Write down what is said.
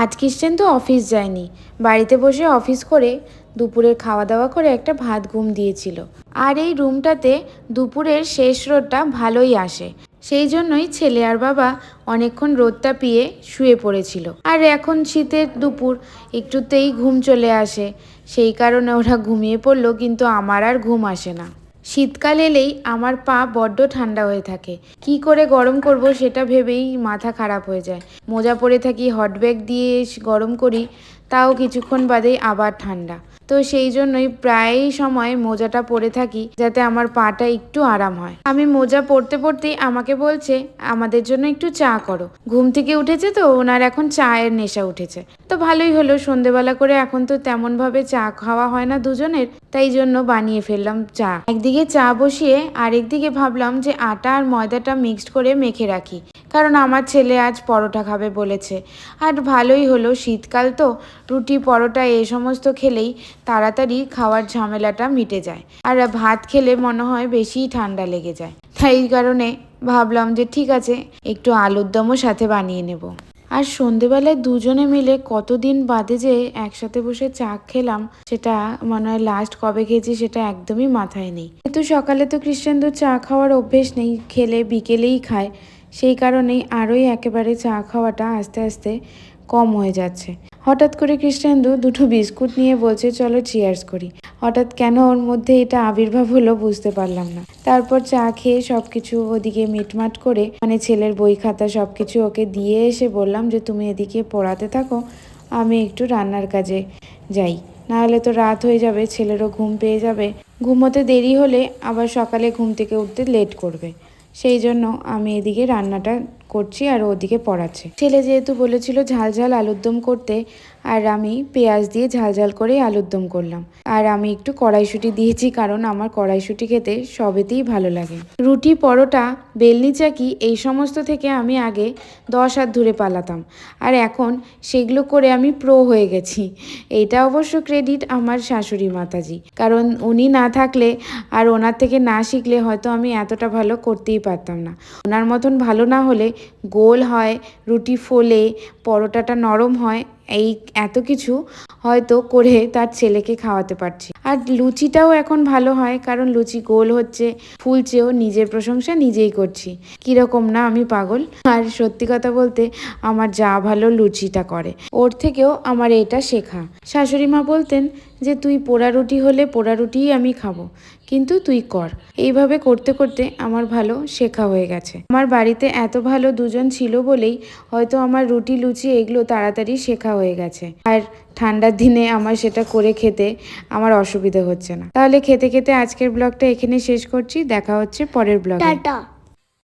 আজ খ্রিস্টান তো অফিস যায়নি। বাড়িতে বসে অফিস করে দুপুরের খাওয়া দাওয়া করে একটা ভাত ঘুম দিয়েছিল। আর এই রুমটাতে দুপুরের শেষ রোদটা ভালোই আসে। সেই জন্যই ছেলে আর বাবা অনেকক্ষণ রোদটা পিয়ে শুয়ে পড়েছিল। আর এখন শীতের দুপুর, একটুতেই ঘুম চলে আসে। সেই কারণে ওরা ঘুমিয়ে পড়ল, কিন্তু আমার আর ঘুম আসে না। শীতকাল এলেই আমার পা বড্ড ঠান্ডা হয়ে থাকে। কি করে গরম করব সেটা ভেবেই মাথা খারাপ হয়ে যায়। মোজা পরে থাকি হট ব্যাগ দিয়ে গরম করি তাও কিছুক্ষণ বাদেই আবার ঠান্ডা। তো সেই জন্যই প্রায় সময় মোজাটা পরে থাকি, যাতে আমার পাটা একটু আরাম হয়। আমি মোজা পরতে পরতেই আমাকে বলছে, আমাদের জন্য একটু চা করো। ঘুম থেকে উঠেছে তো, ওনার এখন চায়ের নেশা উঠেছে। তো ভালোই হলো, সন্ধেবেলা করে এখন তো তেমন ভাবে চা খাওয়া হয় না দুজনের, তাই জন্য বানিয়ে ফেললাম চা। একদিকে চা বসিয়ে, আরেকদিকে ভাবলাম যে আটা আর ময়দাটা মিক্সড করে মেখে রাখি, কারণ আমার ছেলে আজ পরোটা খাবে বলেছে। আর ভালোই হলো, শীতকাল তো রুটি, পরোটা এই সমস্ত খেলেই তাড়াতাড়ি খাওয়ার ঝামেলাটা মিটে যায়। আর ভাত খেলে মনে হয় বেশিই ঠান্ডা লেগে যায়। তাই কারণে ভাবলাম যে ঠিক আছে, একটু আলুর দমও সাথে বানিয়ে নেব। আর সন্ধেবেলায় দুজনে মিলে কতদিন বাদে যে একসাথে বসে চা খেলাম, সেটা মনে হয় লাস্ট কবে খেয়েছি সেটা একদমই মাথায় নেই। কিন্তু সকালে তো খ্রিস্টানদের চা খাওয়ার অভ্যেস নেই, খেলে বিকেলেই খায়। সেই কারণেই আরোই একেবারে চা খাওয়াটা আস্তে আস্তে কম হয়ে যাচ্ছে। হঠাৎ করে খ্রিস্টানদু দুটো বিস্কুট নিয়ে বলছে, চলো চিয়ার্স করি। হঠাৎ কেন ওর মধ্যে এটা আবির্ভাব হলো বুঝতে পারলাম না। তারপর চা খেয়ে সব কিছু ওদিকে মিটমাট করে মানে ছেলের বই খাতা সব কিছু ওকে দিয়ে এসে বললাম যে, তুমি এদিকে পড়াতে থাকো, আমি একটু রান্নার কাজে যাই। নাহলে তো রাত হয়ে যাবে, ছেলেরও ঘুম পেয়ে যাবে। ঘুমোতে দেরি হলে আবার সকালে ঘুম থেকে উঠতে লেট করবে। সেই জন্য আমি এদিকে রান্নাটা করছি আর ওদিকে পড়াচ্ছে। ছেলে যেহেতু বলেছিল ঝাল ঝাল আলুর দম করতে, আর আমি পেঁয়াজ দিয়ে ঝাল ঝাল করে আলুর দম করলাম। আর আমি একটু কড়াইশুঁটি দিয়েছি, কারণ আমার কড়াইশুঁটি খেতে সবেতেই ভালো লাগে। রুটি, পরোটা, বেলনি চাকি, এই সমস্ত থেকে আমি আগে দশ হাত ধরে পালাতাম। আর এখন সেগুলো করে আমি প্রো হয়ে গেছি। এইটা অবশ্য ক্রেডিট আমার শাশুড়ি মাতাজি। কারণ উনি না থাকলে আর ওনার থেকে না শিখলে হয়তো আমি এতটা ভালো করতেই পারতাম না। ওনার মতন ভালো না হলে গোল হয়, রুটি ফোলে, পরোটাটা নরম হয়, এই এত কিছু হয়তো করে তার ছেলেকে খাওয়াতে পারছি। আর লুচিটাও এখন ভালো হয়, কারণ লুচি গোল হচ্ছে, ফুলছেও, নিজের প্রশংসা নিজেই করছি। কীরকম না আমি পাগল? আর সত্যি কথা বলতে আমার যা ভালো লুচিটা করে, ওর থেকেও আমার এটা শেখা। শাশুড়ি মা বলতেন যে তুই পোড়া রুটি হলে পোড়া রুটিই আমি খাব, কিন্তু তুই কর। এইভাবে করতে করতে আমার ভালো শেখা হয়ে গেছে। আমার বাড়িতে এত ভালো দুজন ছিল বলেই হয়তো আমার রুটি, লুচি এগুলো তাড়াতাড়ি শেখা হয়ে গেছে। আর ঠান্ডার দিনে আমার সেটা করে খেতে আমার অসুবিধা হচ্ছে না। তাহলে খেতে খেতে আজকের ব্লগটা এখানে শেষ করছি। দেখা হচ্ছে পরের ব্লগে।